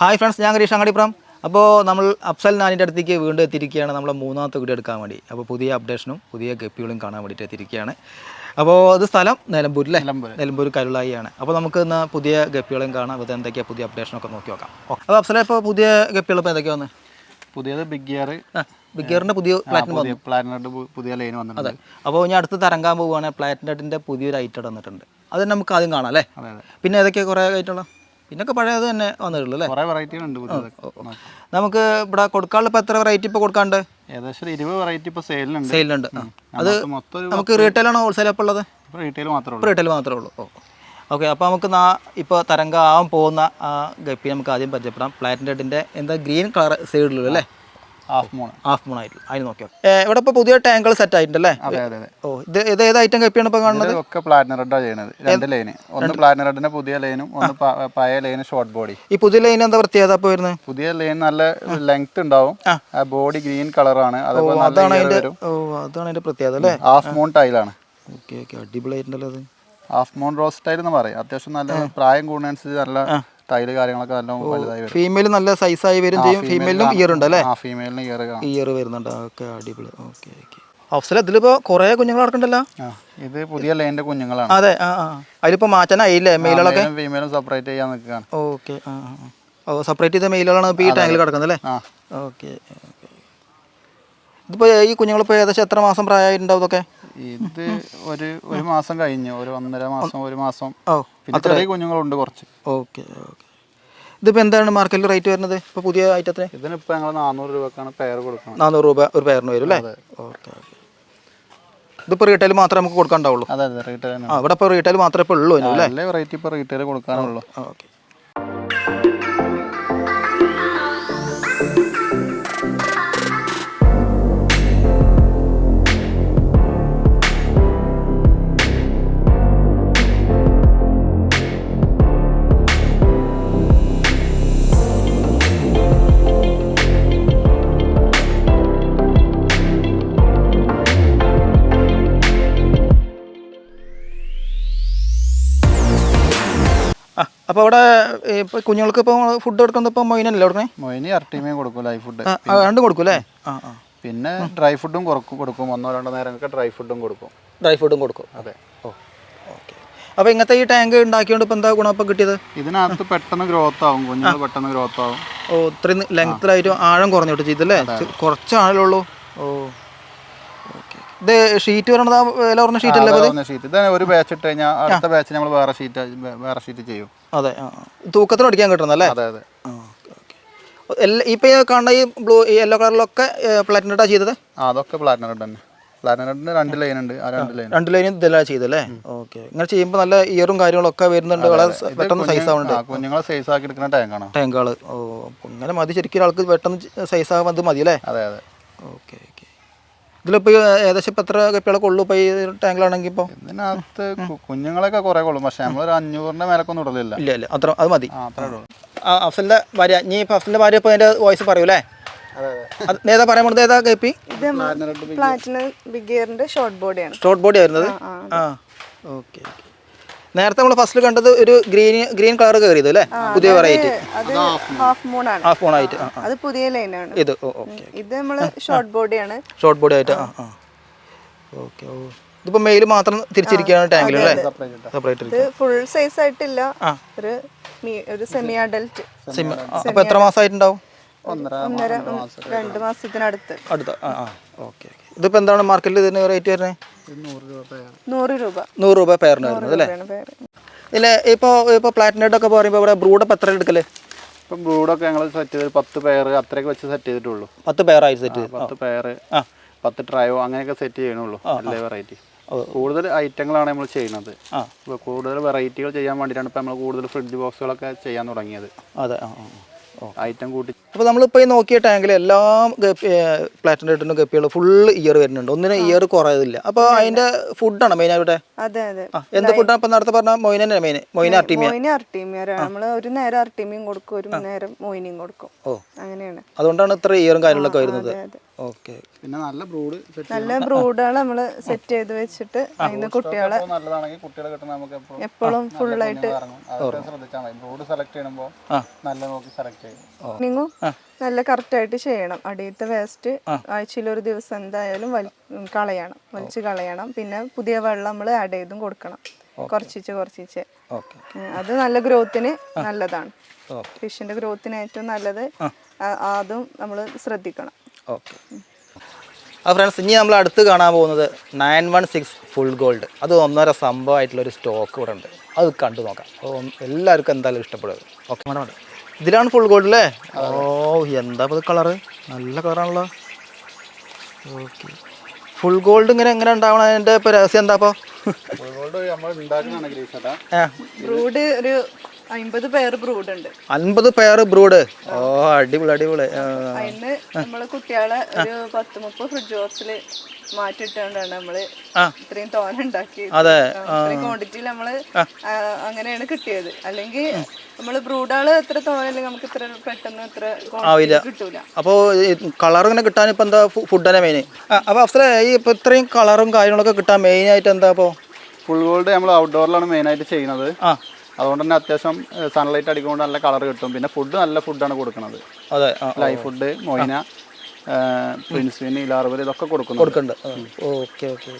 Hi friends ഞാൻ ഗരീഷ് അങ്ങാടിപ്പുറം. അപ്പോൾ നമ്മൾ അഫ്സൽ നാനിന്റെ അടുത്തേക്ക് വീണ്ടും എത്തിയിരിക്കുകയാണ്. നമ്മളെ മൂന്നാമത്തെ വീഡിയോ എടുക്കാൻ വേണ്ടി. അപ്പോൾ പുതിയ അപ്ഡേഷനും പുതിയ ഗപ്പികളും കാണാൻ വേണ്ടിയിട്ട് എത്തിയിരിക്കുകയാണ്. അപ്പോൾ അത് സ്ഥലം നിലമ്പൂർ അല്ലേ? നിലമ്പൂർ. കരുളായിയാണ്. അപ്പോൾ നമുക്ക് ഇന്ന് പുതിയ ഗപ്പികളും കാണാം. അത് എന്തൊക്കെയാണ് പുതിയ അപ്ഡേഷനൊക്കെ നോക്കി നോക്കാം. അപ്പോൾ അഫ്സലെ ഇപ്പോൾ പുതിയ ഗപ്പികൾ ഇപ്പോൾ എന്തൊക്കെയാണ് പുതിയത് ബിഗ് ഗിയർ ബിഗ് ഗിയറിന്റെ പുതിയ പ്ലാറ്റിനം പുതിയ ലൈൻ വന്നിട്ടുണ്ട്. അപ്പോൾ ഞാൻ അടുത്ത് തരങ്കാൻ പോവുകയാണെങ്കിൽ പ്ലാറ്റിനറ്റിന്റെ പുതിയൊരു ഐറ്റം വന്നിട്ടുണ്ട്. അത് നമുക്ക് ആദ്യം കാണാം അല്ലേ? അതെ അതെ. പിന്നെ ഏതൊക്കെ കുറേ ഐറ്റമുള്ള പിന്നൊക്കെ പഴയത് തന്നെ വന്നിട്ടുള്ളൂ അല്ലേ? കുറേ വെറൈറ്റികളുണ്ട് നമുക്ക് ഇവിടെ കൊടുക്കാനുള്ള ഇപ്പോൾ എത്ര വെറൈറ്റി ഇപ്പോൾ കൊടുക്കാണ്ട്? ഏകദേശം ഇരുപത് വെറൈറ്റി ഇപ്പോൾ സെയിലുണ്ട് സെയിലുണ്ട്. അത് മൊത്തം നമുക്ക് നമുക്ക് റീറ്റെയിലാണോ ഹോൾസെയിൽ അപ്പോൾ ഉള്ളത്? റീറ്റെയിൽ മാത്രമേ റീറ്റെയിൽ മാത്രമേ ഉള്ളൂ. ഓ ഓക്കെ അപ്പോൾ നമുക്ക് നാ ഇപ്പോൾ തരംഗ ആവാൻ പോകുന്ന ആ ഗപ്പി നമുക്ക് ആദ്യം പരിചയപ്പെടാം. പ്ലാറ്റിന്റെ എന്താ ഗ്രീൻ കളർ സൈഡിലുള്ളൂ അല്ലേ? ഹാഫ് മൂൺ ഹാഫ് മൂൺ ആയിട്ടുള്ള. അതിന് നോക്കിയോ ഇവിടെ ഇപ്പോൾ പുതിയ ടാങ്കൾ സെറ്റ് ആയിട്ടുണ്ടല്ലേ? അതെ അതെ അതെ. ഓ ഇത് ഇത് ഏത് ഐറ്റം കപ്പിയാണ് ഇപ്പോൾ കാണുന്നത്? ഒക്കെ പ്ലാറ്റിനം റെഡാണ് ചെയ്യുന്നത് രണ്ട് ലൈന് ഒന്ന് പ്ലാറ്റിനം റെഡിന്റെ പുതിയ ലൈനും ഒന്ന് പഴയ ലൈന് ഷോർട്ട് ബോഡി ഈ പുതിയ ലൈൻ എന്താ പ്രത്യേകത അപ്പോൾ വരുന്നത്? പുതിയ ലൈൻ നല്ല ലെങ്ത് ഉണ്ടാവും. ബോഡി ഗ്രീൻ കളറാണ് അതാണ് ഓ അതാണ് പ്രത്യേകത അല്ലേ? ഹാഫ് മൂൺ ടൈലാണ് ഓക്കെ ഓക്കെ. അടിപൊളിയായിട്ടുണ്ടല്ലോ അത്. ഹാഫ് മൂൺ റോസ് ടൈൽ എന്ന് പറയും. അത്യാവശ്യം നല്ല പ്രായം കൂടുന്നതനുസരിച്ച് നല്ല ടൈൽ കാര്യങ്ങളൊക്കെ നല്ല വലുതായി വരും. ഫീമെയിൽ നല്ല സൈസായി വരും ചെയ്യും. ഫീമെയിലും ഇയർ ഉണ്ട് അല്ലേ ആ ഫീമെയിലിന് ഇയർ ഇയർ വരുന്നുണ്ട്. ഓക്കെ അടിപൊളി. ഓക്കെ ഓക്കെ അഫ്സല ഇതിലിപ്പോ കുറെ കുഞ്ഞുങ്ങൾ നടക്കണ്ടല്ലോ ഇത് പുതിയ ലൈനിന്റെ കുഞ്ഞുങ്ങളാണ്. അതെ ആ അതിലിപ്പോൾ മാറ്റാനായില്ലേ മെയിലുകളൊക്കെ ഫീമെയിലും സെപ്പറേറ്റ് ചെയ്യാൻ നിൽക്കുകയാണ്. ഓക്കെ ആ. ഓ സെപ്പറേറ്റ് ചെയ്ത മെയിലുകളാണ് ഇപ്പോൾ ഈ ടാങ്കിൽ കിടക്കുന്നത് അല്ലേ? ഓക്കെ ഇതിപ്പോൾ ഈ കുഞ്ഞുങ്ങളിപ്പോൾ ഏകദേശം എത്ര മാസം പ്രായമായിട്ടുണ്ടാവും ഇതൊക്കെ? ഇത് ഒരു ഒരു മാസം കഴിഞ്ഞു. ഒരു ഒന്നര മാസം ഒരു മാസം. ഓ പിന്നെ ചെറിയ കുഞ്ഞുങ്ങളുണ്ട് കുറച്ച്. Okay okay. ഇതിപ്പോൾ എന്താണ് മാർക്കറ്റിൽ റേറ്റ് വരുന്നത്? ഇപ്പോൾ പുതിയ ഐറ്റത്തിന് ഇതിനിപ്പോ ഞങ്ങൾ നാനൂറ് രൂപക്കാണ് പെയർ കൊടുക്കുന്നത് നാനൂറ് രൂപ ഒരു പേരിന് വരും അല്ലേ? Okay okay. ഇതിപ്പോൾ റീറ്റെയിൽ മാത്രമേ നമുക്ക് കൊടുക്കാണ്ടാവുള്ളൂ അതെ അതെ. റീറ്റെയിൽ ഇവിടെ ഇപ്പോൾ റീറ്റെയിൽ മാത്രമേ ഇപ്പോൾ ഉള്ളൂ അല്ലേ? റേറ്റ് വെറൈറ്റി ഇപ്പോൾ റീറ്റെയിൽ കൊടുക്കാനുള്ളൂ. ഓക്കെ. അപ്പോൾ അവിടെ ഇപ്പോൾ കുഞ്ഞുങ്ങൾക്ക് ഇപ്പോൾ ഫുഡ് കൊടുക്കുന്നത് ഇപ്പോൾ മൊയിനല്ലേ കൊടുക്കണേ? മൊയിന് ഇറട്ടിമയും കൊടുക്കും ലൈഫ് ഫുഡ് രണ്ടും കൊടുക്കും അല്ലേ? ആ ആ. പിന്നെ ഡ്രൈ ഫുഡും കൊടുക്കും കൊടുക്കും. ഒന്നോ രണ്ടോ നേരമൊക്കെ ഡ്രൈ ഫുഡും കൊടുക്കും. ഡ്രൈ ഫുഡും കൊടുക്കും. അതെ. ഓ ഓക്കെ. അപ്പോൾ ഇങ്ങനത്തെ ഈ ടാങ്ക് ഉണ്ടാക്കിയോണ്ട് ഇപ്പോൾ എന്താ ഗുണം ഇപ്പോൾ കിട്ടിയത്? ഇതിനകത്ത് പെട്ടെന്ന് ഗ്രോത്ത് ആവും. കുഞ്ഞുങ്ങൾ പെട്ടെന്ന് ഗ്രോത്ത് ആവും. ഓ ഇത്രയും ലെങ്ത്തിലായിട്ട് ആഴം കുറഞ്ഞോട്ട് ചെയ്തല്ലേ? ചെ- കുറച്ച് ആഴമുള്ളൂ ഓ ഓക്കെ. ഇത് ഷീറ്റ് വരണത് ആ വില പറഞ്ഞ ഷീറ്റ് അല്ലേ? ഷീറ്റ് ഇത് ഒരു ബാച്ച് ഇട്ട് കഴിഞ്ഞാൽ അടുത്ത ബാച്ച് നമ്മൾ വേറെ ഷീറ്റ് വേറെ ഷീറ്റ് ചെയ്യും. അതെ. തൂക്കത്തിന് അടിക്കാൻ കിട്ടുന്നല്ലേ അതെ അതെ. ഇപ്പൊ കാണുന്ന ഈ ബ്ലൂ യെല്ലോ കളറിലൊക്കെ പ്ലാറ്റിനട്ടാ ചെയ്തത്? ആ അതൊക്കെ പ്ലാറ്റിനം തന്നെ. പ്ലാറ്റിനം റെഡിന് രണ്ട് ലൈൻ ഉണ്ട്. ആ രണ്ട് ലൈൻ രണ്ട് ഇതെല്ലാം ചെയ്തല്ലേ ഓക്കെ. ഇങ്ങനെ ചെയ്യുമ്പോൾ നല്ല ഇയറും കാര്യങ്ങളൊക്കെ വരുന്നുണ്ട്. വളരെ പെട്ടെന്ന് സൈസ് ആവുന്നുണ്ട് കുഞ്ഞുങ്ങളെ സൈസ് ആക്കി എടുക്കുന്ന ടാങ്കാണ് ടാങ്കുകൾ ഓ ഇങ്ങനെ മതി. ശരിക്കും ഒരാൾക്ക് പെട്ടെന്ന് സൈസ് ആകാൻ അത് മതി അല്ലേ? അതെ അതെ. ഓക്കെ. ഇതിലിപ്പോൾ ഏകദേശം ഇപ്പം എത്ര കപ്പികളൊക്കെ ഉള്ളൂ ഇപ്പോൾ ഈ ടാങ്കിലാണെങ്കിൽ ഇപ്പോൾ ഇതിനകത്ത് കുഞ്ഞുങ്ങളൊക്കെ കുറെ കൊള്ളും. പക്ഷെ നമ്മളൊരു അഞ്ഞൂറിന്റെ മേലൊക്കെ ഇടലില്ല. ഇല്ല ഇല്ല. അത്ര അത് മതി. അഫ്സലിന്റെ ഭാര്യ നീ ഇപ്പോൾ അഫ്സലിന്റെ ഭാര്യ ഇപ്പോൾ അതിന്റെ വോയിസ് പറയൂലേ അതെ അതെ. ഏതാ പറയാൻ പോകുന്നത് ഏതാ കപ്പി പ്ലാറ്റിനം ബിഗ് ഗിയറിന്റെ ഷോർട്ട് ബോഡിയാണ്. ഷോർട്ട് ബോഡി ആയിരുന്നത് ആ ഓക്കെ ഓക്കെ. നേരത്തെ നമ്മൾ ഫസ്റ്റിൽ കണ്ടത് ഒരു ഗ്രീൻ ഗ്രീൻ കളർ കയറിയത് അല്ലേ? പുതിയ വെറൈറ്റി അത് ഹാഫ് മൂൺ ആണ്. ഹാഫ് മൂൺ ആയിട്ട്. അത് പുതിയ ലൈനാണ് ഇത് ഇത് നമ്മൾ ഷോർട്ട് ബോഡിയാണ് ഷോർട്ട് ബോഡി ആയിട്ട് ആ ആ. ഓക്കെ ഓ. ഇതിപ്പോ മെയിൽ മാത്രം തിരിച്ചിരിക്കുകയാണ് ടാങ്കിൽ അല്ലേ? സെപ്പറേറ്റ് ഇത് ഫുൾ സൈസ് ആയിട്ടില്ല. ഒരു ഒരു സെമി അഡൽറ്റ് സിം അപ്പോൾ എത്ര മാസമായിട്ടുണ്ടാവും ഒന്നര ഒന്നര രണ്ട് മാസത്തിനടുത്ത്. അടുത്ത ആ ആ. ഓക്കെ ഇതിപ്പോ എന്താണ് മാർക്കറ്റിൽ ഇതിന് റേറ്റ് വരുന്നത്? നൂറ് രൂപ നൂറ് രൂപ. പേരിന് വരുന്നത് അല്ലേ ഇല്ല ഇപ്പൊ ഇപ്പൊ ഇപ്പോൾ ഇപ്പോൾ പ്ലാറ്റിനറ്റ് ഒക്കെ പറയുമ്പോൾ ഇവിടെ ബ്രൂഡ് അപ്പോൾ എത്ര എടുക്കൽ? ഇപ്പം ബ്രൂഡൊക്കെ ഞങ്ങൾ സെറ്റ് ചെയ്ത് പത്ത് പേർ അത്രയൊക്കെ വെച്ച് സെറ്റ് ചെയ്തിട്ടുള്ളൂ. പത്ത് ആയി സെറ്റ് പത്ത് പേർ ആ. പത്ത് ട്രയോ അങ്ങനെയൊക്കെ സെറ്റ് ചെയ്യണുള്ളൂ എല്ലാ വെറൈറ്റി. കൂടുതൽ ഐറ്റങ്ങളാണ് നമ്മൾ ചെയ്യുന്നത്. കൂടുതൽ വെറൈറ്റികൾ ചെയ്യാൻ വേണ്ടിയിട്ടാണ് ഇപ്പോൾ നമ്മൾ കൂടുതൽ ഫ്രിഡ്ജ് ബോക്സുകളൊക്കെ ചെയ്യാൻ തുടങ്ങിയത്. അതെ ഐറ്റം കൂട്ടി അപ്പോൾ നമ്മളിപ്പോൾ ഈ നോക്കിയ ടാങ്കിൽ എല്ലാ പ്ലാറ്റിന്റെ ഇട്ടും ഗപ്പികൾ ഫുള്ള് ഇയർ വരുന്നുണ്ട്. ഒന്നിനും ഇയർ കുറയതില്ല അപ്പോൾ അതിന്റെ ഫുഡാണ് മെയിൻ ആയിട്ട്? അതെ അതെ. എന്ത് ഫുഡാണ് ഇപ്പം നേരത്തെ പറഞ്ഞ മൊയിൻ തന്നെ മെയിൻ മൊയിൻ അർട്ടീമിയ മൊയിൻ അർട്ടീമിയറാണ് നമ്മൾ ഒരു നേരം അർട്ടീമിയും കൊടുക്കും ഒരു നേരം മൊയിനിയും കൊടുക്കും. ഓ. അങ്ങനെയാണ്. അതുകൊണ്ടാണ് ഇത്ര ഇയറും കാര്യങ്ങളൊക്കെ വരുന്നത്. ഓക്കെ. പിന്നെ നല്ല ബ്രൂഡ് സെറ്റ് നല്ല ബ്രൂഡാണ് നമ്മൾ സെറ്റ് ചെയ്ത് വെച്ചിട്ട് അതിന് കുട്ടികളെ നല്ലതാണെങ്കിൽ കുട്ടികളെ കിട്ടുന്ന നമുക്ക് എപ്പോഴും ഫുൾ ആയിട്ട് ശ്രദ്ധിച്ചാൽ മതി. ബ്രൂഡ് സെലക്ട് ചെയ്യുമ്പോൾ നല്ല നോക്കി സെലക്ട് ചെയ്യും. നിങ്ങൾ നല്ല കറക്റ്റ് ആയിട്ട് ചെയ്യണം. അടിയത്തെ വേസ്റ്റ് ആഴ്ചയിൽ ഒരു ദിവസം എന്തായാലും കളയണം. വലിച്ച് കളയണം. പിന്നെ പുതിയ വെള്ളം നമ്മൾ ആഡ് ചെയ്തും കൊടുക്കണം. കുറച്ചിച്ച് കുറച്ചിച്ച്. ഓക്കെ. അത് നല്ല ഗ്രോത്തിന് നല്ലതാണ്. ഫിഷിന്റെ ഗ്രോത്തിന് ഏറ്റവും നല്ലത് അതും നമ്മൾ ശ്രദ്ധിക്കണം. ഓക്കെ. ആ ഫ്രണ്ട്സ് ഇനി നമ്മൾ അടുത്ത് കാണാൻ പോകുന്നത് nine one six full gold അത് ഒന്നര സംഭവമായിട്ടുള്ളൊരു സ്റ്റോക്ക് ഇവിടെ ഉണ്ട്. അത് കണ്ടു നോക്കാം. അപ്പോൾ എല്ലാവർക്കും എന്തായാലും ഇഷ്ടപ്പെടും. ഓക്കെ മാഡം ഇതിലാണ് ഫുൾ ഗോൾഡ് അല്ലേ ഓ എന്താ ഇത് കളറ് നല്ല കളറാണല്ലോ ഓക്കെ ഫുൾ ഗോൾഡ് ഇങ്ങനെ എങ്ങനെ ഉണ്ടാവണം? അതിന്റെ ഇപ്പോൾ രഹസ്യം എന്താ അപ്പോൾ ഗോൾഡ് നമ്മൾ ഉണ്ടാക്കുന്നതാണ് ബ്രൂഡ് ഒരു അമ്പത് പേർ ബ്രൂഡ് ഉണ്ട്. അൻപത് പേർ ബ്രൂഡ് ഓ അടിപൊളി അടിപൊളി. അതിന് നമ്മൾ കുട്ടികളെ ഒരു പത്ത് മുപ്പത് ഫ്രിഡ്ജ് ബോക്സിൽ മാറ്റിട്ടാണ് നമ്മൾ. ഇത്രയും തോന ഉണ്ടാക്കി അതെ. ക്വാണ്ടിറ്റിയിൽ നമ്മൾ അങ്ങനെയാണ് കിട്ടിയത്. അല്ലെങ്കിൽ നമ്മൾ ബ്രൂഡാൾ എത്ര തോന്നല്ലെങ്കിൽ നമുക്ക് ഇത്ര പെട്ടെന്ന് ഇത്ര quantity കിട്ടൂല. അപ്പോൾ കളർ ഇങ്ങനെ കിട്ടാൻ ഇപ്പം എന്താ ഫുഡ് തന്നെ മെയിൻ അപ്പോൾ അഫ്സലെ ഈ ഇപ്പോൾ ഇത്രയും കളറും കാര്യങ്ങളൊക്കെ കിട്ടാൻ മെയിൻ ആയിട്ട് എന്താ അപ്പോൾ ഫുൾ ഗോൾഡ് നമ്മൾ ഔട്ട്ഡോറിലാണ് മെയിനായിട്ട് ചെയ്യുന്നത്. ആ. അതുകൊണ്ട് തന്നെ അത്യാവശ്യം സൺലൈറ്റ് അടിക്കുമ്പോൾ നല്ല കളർ കിട്ടും. പിന്നെ ഫുഡ് നല്ല ഫുഡാണ് കൊടുക്കുന്നത്. അതെ ലൈ ലൈഫ് ഫുഡ് മൊയിന പ്രിൻസിന് ഇലാർവൽ ഇതൊക്കെ കൊടുക്കുന്നു കൊടുക്കുന്നുണ്ട്. Okay okay.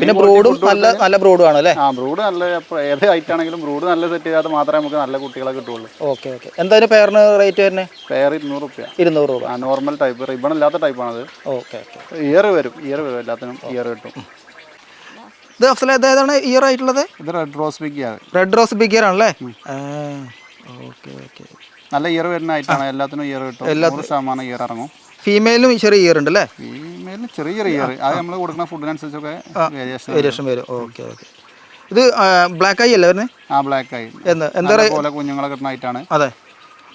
പിന്നെ ബ്രൂഡും നല്ല നല്ല ബ്രൂഡും ആണ് അല്ലേ? ആ ബ്രൂഡ് നല്ല ഏത് ഹൈറ്റ് ആണെങ്കിലും ബ്രൂഡ് നല്ല സെറ്റ് ചെയ്താൽ മാത്രമേ നമുക്ക് നല്ല കുട്ടികളെ കിട്ടുള്ളൂ. Okay okay. എന്തായാലും പെയറിന് റേറ്റ് വരുന്നത് പെയർ ഇരുന്നൂറ് റുപ്യ. ഇരുന്നൂറ് രൂപ. നോർമൽ ടൈപ്പ് റിബൺ ഇല്ലാത്ത ടൈപ്പാണത് ഓക്കെ ഓക്കെ. ഇയർ വരും ഇയർ വരും എല്ലാത്തിനും ഇയർ കിട്ടും. ഇത് അഫ്സല ഏതാണ് ഇയർ ആയിട്ടുള്ളത്? ഇത് red rose big ear red rose big ear ആണല്ലേ? Okay okay. നല്ല ഇയർ വരുന്ന ഐറ്റാണ് എല്ലാത്തിനും ഇയർ കിട്ടും. എല്ലാത്തിനും ശതമാനം ഇയർ ഇറങ്ങും. ഫീമെയിലും ചെറിയ ഇയർ ഉണ്ട് അല്ലേ ഫീമെയിലും ചെറിയ ഇയർ അത് നമ്മൾ കൊടുക്കുന്ന ഫുഡിനനുസരിച്ചൊക്കെ വേരിയേഷൻ വേരിയേഷൻ വരും. Okay okay. ഇത് ബ്ലാക്ക് ആയി അല്ലേ വരുന്നത്? ആ ബ്ലാക്ക് ആയി എന്താ എന്താ പോലെ കുഞ്ഞുങ്ങളെ കിട്ടുന്ന അതെ.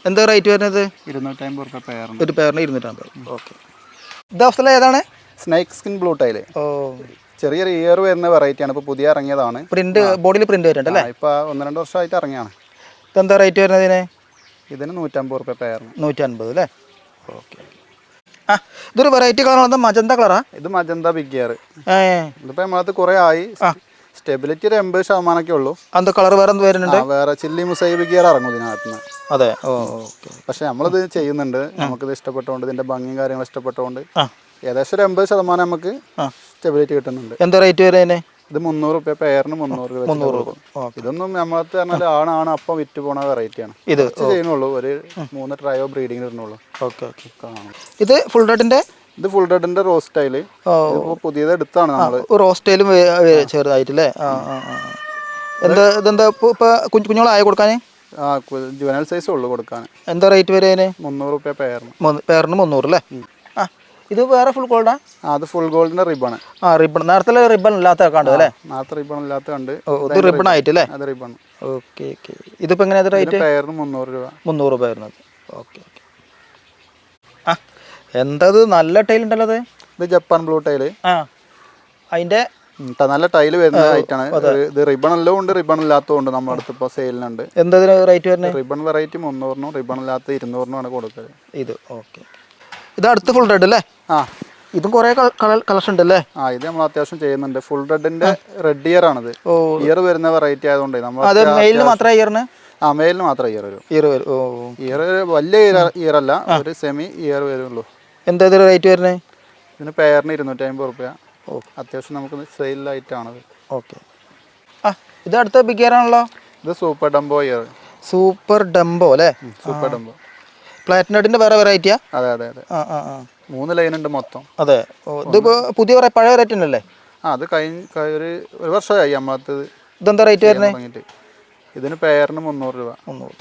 എന്താ റേറ്റ് വരുന്നത്? ഇരുന്നൂറ്റമ്പത് റുപ്യ പേർ ഒരു പേരിന് ഇരുന്നൂറ്റമ്പത്. ഓക്കെ. ഇത് അവസ്ഥ ഏതാണ്? സ്നേക്ക് സ്കിൻ ബ്ലൂ ടൈൽ ഓ. ചെറിയൊരു ഇയർ വരുന്ന വെറൈറ്റിയാണ് ഇപ്പോൾ പുതിയ ഇറങ്ങിയതാണ്. പ്രിന്റ് ബോഡിയിൽ പ്രിന്റ് വരുന്നുണ്ട് അല്ലേ? ഇപ്പോൾ ഒന്ന് രണ്ട് വർഷമായിട്ട് ഇറങ്ങിയാണ്. ഇതെന്താ റേറ്റ് വരുന്നതിന് ഇതിന്? നൂറ്റമ്പത് റുപ്യ പേരാണ് നൂറ്റമ്പത് അല്ലേ? ഓക്കെ ആ ഇതൊരു വെറൈറ്റി കളറാണ് മജന്ത കളറാ ഇത് മജന്ത ബിഗ് ഇയർ ഇതിപ്പോൾ നമ്മളത് കുറേ ആയി. സ്റ്റെബിലിറ്റി ഒരു എൺപത് ശതമാനമൊക്കെ ഉള്ളൂ. അന്ത കളർ വേറെ വരുന്നുണ്ട്? വേറെ ചില്ലി മുസൈ ബിഗ് ഇയർ ഇറങ്ങും ഇതിനകത്ത് നിന്ന് അതെ ഓക്കെ. പക്ഷെ നമ്മളിത് ചെയ്യുന്നുണ്ട്. നമുക്കിത് ഇഷ്ടപ്പെട്ടുകൊണ്ട് ഇതിന്റെ ഭംഗിയും കാര്യങ്ങളും ഇഷ്ടപ്പെട്ടുകൊണ്ട്. ഏകദേശം ഒരു എൺപത് ശതമാനം നമുക്ക് സ്റ്റെബിലിറ്റി കിട്ടുന്നുണ്ട്. എന്താ റേറ്റ് വരുന്നതിന് ഇത് മുന്നൂറ് റുപ്യ പേരിന് മുന്നൂറ് രൂപ മുന്നൂറ് രൂപ ഇതൊന്നും നമ്മളത്തെ പറഞ്ഞാൽ ആണാണ് അപ്പം വിറ്റ് പോണ വെറൈറ്റിയാണ് ഇത് ചെയ്യുന്നുള്ളൂ. ഒരു മൂന്ന് ട്രയോ ബ്രീഡിങ് ഇടുന്നുള്ളൂ. Okay okay. ഇത് ഫുൾ റെഡിന്റെ ഇത് ഫുൾ റെഡിന്റെ റോസ് സ്റ്റൈൽ പുതിയത് എടുത്താണ് നമ്മൾ. സ്റ്റൈലും ചെറുതായിട്ടല്ലേ? എന്താ ഇതെന്താ ഇപ്പൊ കുഞ്ഞുങ്ങളായ കൊടുക്കാൻ ആ ജുവനൽ സൈസ് ഉള്ളു കൊടുക്കാൻ എന്താ റേറ്റ് വരെ മുന്നൂറ് റുപ്യ പേരിന്. പേരിന് മുന്നൂറ് അല്ലേ? ഇത് വേറെ ഫുൾ ഗോൾഡാ ആ? അത് ഫുൾ ഗോൾഡിന്റെ റിബൺ ആ റിബൺ നേരത്തെ റിബൺ ഇല്ലാത്ത കണ്ടു അല്ലേ? നേരത്തെ റിബൺ ഇല്ലാത്ത കണ്ട്. ഓ ഇത് റിബൺ ആയിട്ടല്ലേ അത് റിബൺ ഓക്കെ ഓക്കെ. ഇതിപ്പോ എങ്ങനെയാ റേറ്റ് ടയറിന് മുന്നൂറ് രൂപ. മുന്നൂറ് രൂപ വരുന്നത്. Okay okay. ആ എന്തത്? നല്ല ടൈൽ ഉണ്ടല്ലോ അത്. ഇത് ജപ്പാൻ ബ്ലൂ ടൈൽ ആ അതിന്റെ നല്ല ടൈൽ വരുന്ന ഐറ്റാണ് ഇത് റിബൺ എല്ലാം ഉണ്ട് റിബൺ ഇല്ലാത്തതും ഉണ്ട് നമ്മുടെ അടുത്ത് ഇപ്പോൾ സെയിലിനുണ്ട് എന്തതിന് റേറ്റ് വരുന്നത്? റിബൺ വെറൈറ്റി മുന്നൂറിനും റിബൺ ഇല്ലാത്ത ഇരുന്നൂറിനും ആണ് കൊടുക്കുന്നത് ഇത് ഓക്കെ. ഇത് അടുത്ത് ഫുൾ റെഡ് അല്ലേ? ആ. ഇതും കുറേ കളക്ഷൻ ഉണ്ട് അല്ലേ ആ ഇത് നമ്മൾ അത്യാവശ്യം ചെയ്യുന്നുണ്ട്. ഫുൾ റെഡിന്റെ റെഡ് ഇയർ ആണിത്. ഓ. ഇയർ വരുന്ന വെറൈറ്റി ആയതുകൊണ്ട് നമ്മൾ അത് മെയിലിന് മാത്രമേ ഇയറിന് ആ മെയിലിന് മാത്രമേ ഇയർ വരും. ഇയർ വരും. ഓ. ഇയർ വലിയ ഇയർ അല്ല. ഒരു സെമി ഇയർ വരുള്ളൂ. എന്താ ഇത് റേറ്റ് വരുന്നത് ഇതിന് പെയറിന് ഇരുന്നൂറ്റി അമ്പത് റുപ്യ. ഓ. അത്യാവശ്യം നമുക്ക് സെയിലായിട്ടാണത് ഓക്കെ. ആ ഇത് അടുത്ത ബിഗ് ഇയർ ആണല്ലോ? ഇത് super dumbo ear super dumbo അല്ലേ? സൂപ്പർ ഡംബോ പ്ലാറ്റിനട്ടിന്റെ വേറെ വെറൈറ്റിയാ അതെ അതെ അതെ. ആ ആ ആ. മൂന്ന് ലൈൻ ഉണ്ട് മൊത്തം. അതെ. ഇത് പുതിയ പഴയ വെറൈറ്റി ഉണ്ടല്ലേ? ആ അത് കഴിഞ്ഞ ഒരു ഒരു വർഷമായി നമ്മളത് ഇതെന്താ റേറ്റ് വരുന്നത് ഇതിന് പേരിന് മുന്നൂറ് രൂപ. മുന്നൂറ്.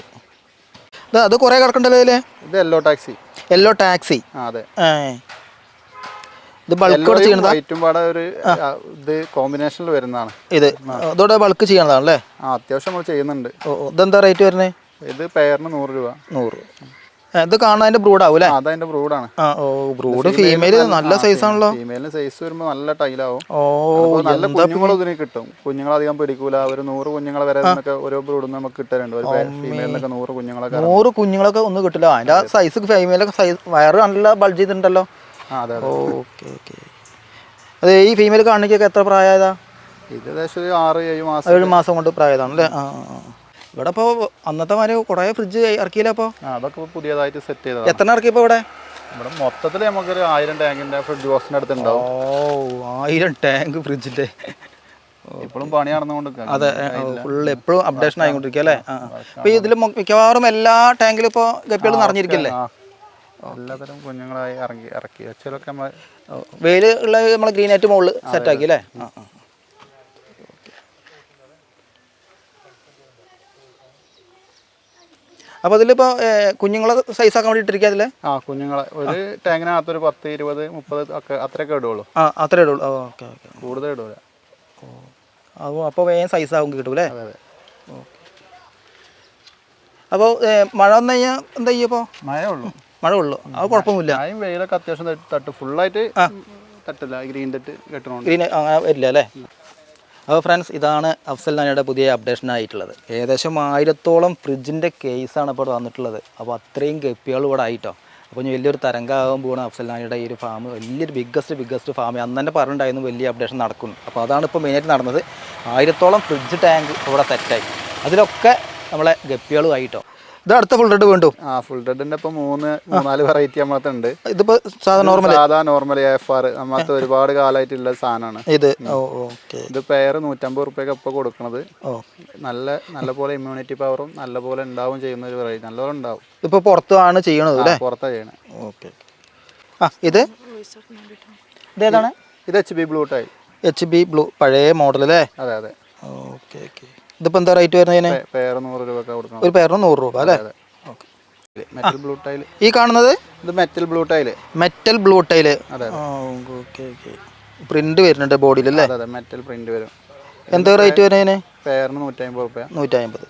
ഇത് അത് കുറേ കിടക്കണ്ടല്ലോ ഇത് യെല്ലോ ടാക്സി യെല്ലോ ടാക്സി അതെ. ഇത് ബൾക്ക് ചെയ്യണതാ? വൈറ്റും പാടെ ഒരു ഇത് കോമ്പിനേഷനിൽ വരുന്നതാണ്. ഇത് അതോടെ ബൾക്ക് ചെയ്യണതാണല്ലേ? ആ അത്യാവശ്യം നമ്മൾ ചെയ്യുന്നുണ്ട്. ഓ. ഇതെന്താ റേറ്റ് വരുന്നത് ഇത് പേരിന് നൂറ് രൂപ. നൂറ്. ഇത് കാണാൻ ബ്രൂഡ് ആവും അല്ലേ ആ, അതതിന്റെ ബ്രൂഡാണ് ഓ ബ്രൂഡ് ഫീമെയിൽ നല്ല സൈസ് ആണല്ലോ. ഫീമെയിലിന് സൈസ് വരുമ്പോൾ നല്ല ടൈലാവും. ഓ നല്ല കുഞ്ഞുങ്ങൾ ഇതിന് കിട്ടും. കുഞ്ഞുങ്ങൾ അധികം പിടിക്കൂല. ഒരു നൂറ് കുഞ്ഞുങ്ങളെ വരെ ഇതിനൊക്കെ ഓരോ ബ്രൂഡ് നമുക്ക് കിട്ടാറുണ്ട് ഒരു ഫീമെയിലിനൊക്കെ നൂറ് കുഞ്ഞുങ്ങളൊക്കെ. നൂറ് കുഞ്ഞുങ്ങളൊക്കെ ഒന്നും കിട്ടില്ല. അതിന്റെ സൈസ് ഫീമെയിലൊക്കെ സൈസ് വയറ് നല്ല ബൾജ് ചെയ്തിട്ടുണ്ടല്ലോ. അതെ ഓക്കെ ഓക്കെ. അതെ ഈ ഫീമെയിൽ കാണിക്കൊക്കെ എത്ര പ്രായമായതാ? ഇത് ഏകദേശം ഒരു ആറ് ഏഴ് മാസം ഏഴ് മാസം കൊണ്ട് പ്രായതാണ് അല്ലേ ആ. ഇവിടെ ഇപ്പോൾ അന്നത്തെ മാതിരി കുറേ ഫ്രിഡ്ജ് ഇറക്കിയില്ല അപ്പോൾ അതൊക്കെ പുതിയതായിട്ട് സെറ്റ് ചെയ്ത എത്ര ഇറക്കിയപ്പോൾ ഇവിടെ? ഇവിടെ മൊത്തത്തിൽ നമുക്കൊരു ആയിരം ടാങ്കിന്റെ ഫ്രിഡ്ജ് ബോക്സിന്റെ അടുത്ത് ഓ ഉണ്ടാവും ആയിരം ടാങ്ക് ഫ്രിഡ്ജിന്റെ ഇപ്പോഴും പണി നടന്നുകൊണ്ട് അതെ ഫുള്ള് എപ്പോഴും അപ്ഡേഷൻ ആയിക്കൊണ്ടിരിക്കുക അല്ലേ? അപ്പൊ അപ്പോൾ ഇതിൽ മിക്കവാറും എല്ലാ ടാങ്കിലും ഇപ്പോൾ ഗപ്പികൾ നിറഞ്ഞിരിക്കില്ലേ? എല്ലാതരം കുഞ്ഞുങ്ങളായി ഇറങ്ങി ഇറക്കി വെച്ചാലൊക്കെ നമ്മൾ വെയിൽ ഉള്ള നമ്മൾ ഗ്രീൻ ആയിട്ട് മുകളിൽ സെറ്റ് ആക്കി അല്ലേ? ആ ആ. അപ്പോൾ അതിലിപ്പോൾ കുഞ്ഞുങ്ങളെ സൈസ് ആക്കാൻ വേണ്ടി ഇട്ടിരിക്കുക അതിൽ ആ കുഞ്ഞുങ്ങളെ. ഒരു ടാങ്കിനകത്ത് ഒരു പത്ത് ഇരുപത് മുപ്പത് ഒക്കെ അത്രയൊക്കെ ഇടുള്ളൂ. ആ അത്രേ ഇടുള്ളൂ. Okay okay. കൂടുതൽ ഇടൂല. അപ്പോൾ അപ്പോൾ വേഗം സൈസ് ആകും കിട്ടും അല്ലേ അതെ. ഓക്കെ. അപ്പോൾ മഴ വന്നു കഴിഞ്ഞാൽ എന്താ ചെയ്യുമ്പോൾ മഴ ഉള്ളൂ മഴ ഉള്ളൂ. അത് കുഴപ്പമൊന്നുമില്ല. മഴയും വെയിലൊക്കെ അത്യാവശ്യം തട്ട് ഫുള്ളായിട്ട് തട്ടില്ല. ഗ്രീൻ തട്ട് കെട്ടണോ ഗ്രീൻ വരില്ല അല്ലേ? അപ്പോൾ ഫ്രണ്ട്സ് ഇതാണ് അഫ്സൽ നാനിയുടെ പുതിയ അപ്ഡേഷൻ ആയിട്ടുള്ളത്. ഏകദേശം ആയിരത്തോളം ഫ്രിഡ്ജിന്റെ കേസാണ് ഇപ്പോൾ വന്നിട്ടുള്ളത്. അപ്പോൾ അത്രയും ഗപ്പികൾ ഇവിടെ ആയിട്ടോ. അപ്പോൾ വലിയൊരു തരംഗമാകാൻ പോകണം അഫ്സൽ നാനിയുടെ ഈ ഒരു ഫാം വലിയൊരു ബിഗ്ഗസ്റ്റ് ബിഗ്ഗസ്റ്റ് ഫാം അന്ന് തന്നെ പറഞ്ഞിട്ടുണ്ടായിരുന്നു വലിയ അപ്ഡേഷൻ നടക്കുന്നു അപ്പോൾ അതാണ് ഇപ്പോൾ മെയിനായിട്ട് നടന്നത്. ആയിരത്തോളം ഫ്രിഡ്ജ് ടാങ്ക് ഇവിടെ സെറ്റായി അതിലൊക്കെ നമ്മളെ ഗപ്പികളും ആയിട്ടോ. ഇത് അടുത്ത ഫുൾ റെഡ് വീണ്ടും. ആ ഫുൾ റെഡിന്റെ ഇപ്പൊ മൂന്ന് മൂന്നാൽ വെറൈറ്റി നമ്മളത്തെ ഉണ്ട്. ഇതിപ്പോ സാധാ നോർമൽ സാധാ നോർമൽ എഫ് ആർ നമ്മളത്തെ ഒരുപാട് കാലമായിട്ടുള്ള സാധനമാണ്. ഇത്. ഇത് പെയർ നൂറ്റമ്പത് റുപ്യൊക്കെ ഇപ്പൊ കൊടുക്കണത്. നല്ല നല്ല പോലെ ഇമ്മ്യൂണിറ്റി പവറും നല്ല പോലെ ഉണ്ടാവും ചെയ്യുന്ന ഒരു വെറൈറ്റി നല്ലപോലെ ഉണ്ടാവും. ഇപ്പൊ പുറത്താണ് ചെയ്യണത് പുറത്താ ചെയ്യണേ. ഓക്കെ. ആ ഇത്? ഇതേതാണ് ഇത് H B blue tail H B blue പഴയ മോഡൽ അല്ലേ? അതെ അതെ. Okay okay. ഇതിപ്പോൾ എന്താ റേറ്റ് വരുന്നതിന് നൂറ് രൂപ കൊടുക്കണം. ഒരു പേരിന് നൂറ് രൂപ അല്ലേ? മെറ്റൽ ബ്ലൂ ടൈൽ ഈ കാണുന്നത്? ഇത് metal blue tail metal blue okay okay print വരുന്നുണ്ട് ബോഡിയിൽ അല്ലേ? അതെ മെറ്റൽ പ്രിന്റ് വരും. എന്താ റേറ്റ് വരുന്നതിന് പെയറിന് നൂറ്റമ്പത് റുപ്യ. നൂറ്റമ്പത്.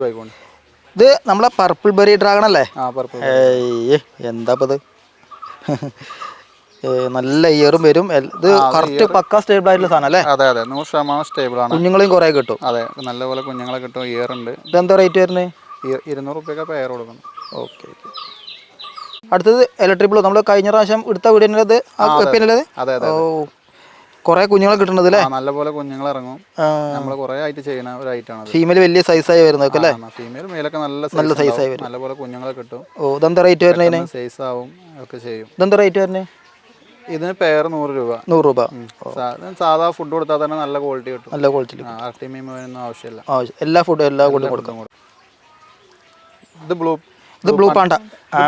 പോയിക്കോണ്ട് ഇത് നമ്മളെ പർപ്പിൾ ബെറി ഡ്രാഗൺ അല്ലേ? എന്താ ഇത് നല്ല ഇയറും വരും. ഇത് കറക്റ്റ് പക്ക സ്റ്റേബിൾ ആയിട്ടുള്ള സാധനം അല്ലേ? അതെ അതെ. നൂറ് ശതമാനം സ്റ്റേബിൾ ആണ്. കുഞ്ഞുങ്ങളെയും കുറെ കിട്ടും. അതെ നല്ലപോലെ കുഞ്ഞുങ്ങളെ കിട്ടും. ഇയർ ഉണ്ട്. ഇതെന്താ റേറ്റ് വരുന്നത് ഇരുന്നൂറ് റുപ്യൊക്കെ പെയർ കൊടുക്കണം. ഓക്കെ അടുത്തത് ഇലക്ട്രിക് ബ്ലൂ നമ്മൾ കഴിഞ്ഞ പ്രാവശ്യം എടുത്ത വീടിനുള്ളത് കുറെ കുഞ്ഞുങ്ങളെ കിട്ടുന്നത് അല്ലേ? നല്ലപോലെ കുഞ്ഞുങ്ങൾ ഇറങ്ങും. നമ്മൾ കുറെ ആയിട്ട് ചെയ്യുന്ന ഒരു ഐറ്റം ആണ് ഫീമെയിൽ വലിയ സൈസായി വരുന്നത് അല്ലേ? ഫീമെയിൽ മേലൊക്കെ നല്ല നല്ല സൈസായി വരും. നല്ലപോലെ കുഞ്ഞുങ്ങളെ കിട്ടും. ഓ ഇതെന്താ റേറ്റ് വരുന്നത് സൈസ് ആവും ഒക്കെ ചെയ്യും. ഇതെന്താ റേറ്റ് വരുന്നത് ഇതിന് പെയർ നൂറ് രൂപ. നൂറ് രൂപ. സാധാ ഫുഡ് കൊടുത്താൽ തന്നെ നല്ല ക്വാളിറ്റി കിട്ടും. നല്ല ക്വാളിറ്റി മീൻ ഒന്നും ആവശ്യമില്ല. എല്ലാ ഫുഡും എല്ലാ ഫുഡും കൊടുക്കാം. ഇത് ബ്ലൂ ഇത് blue panda.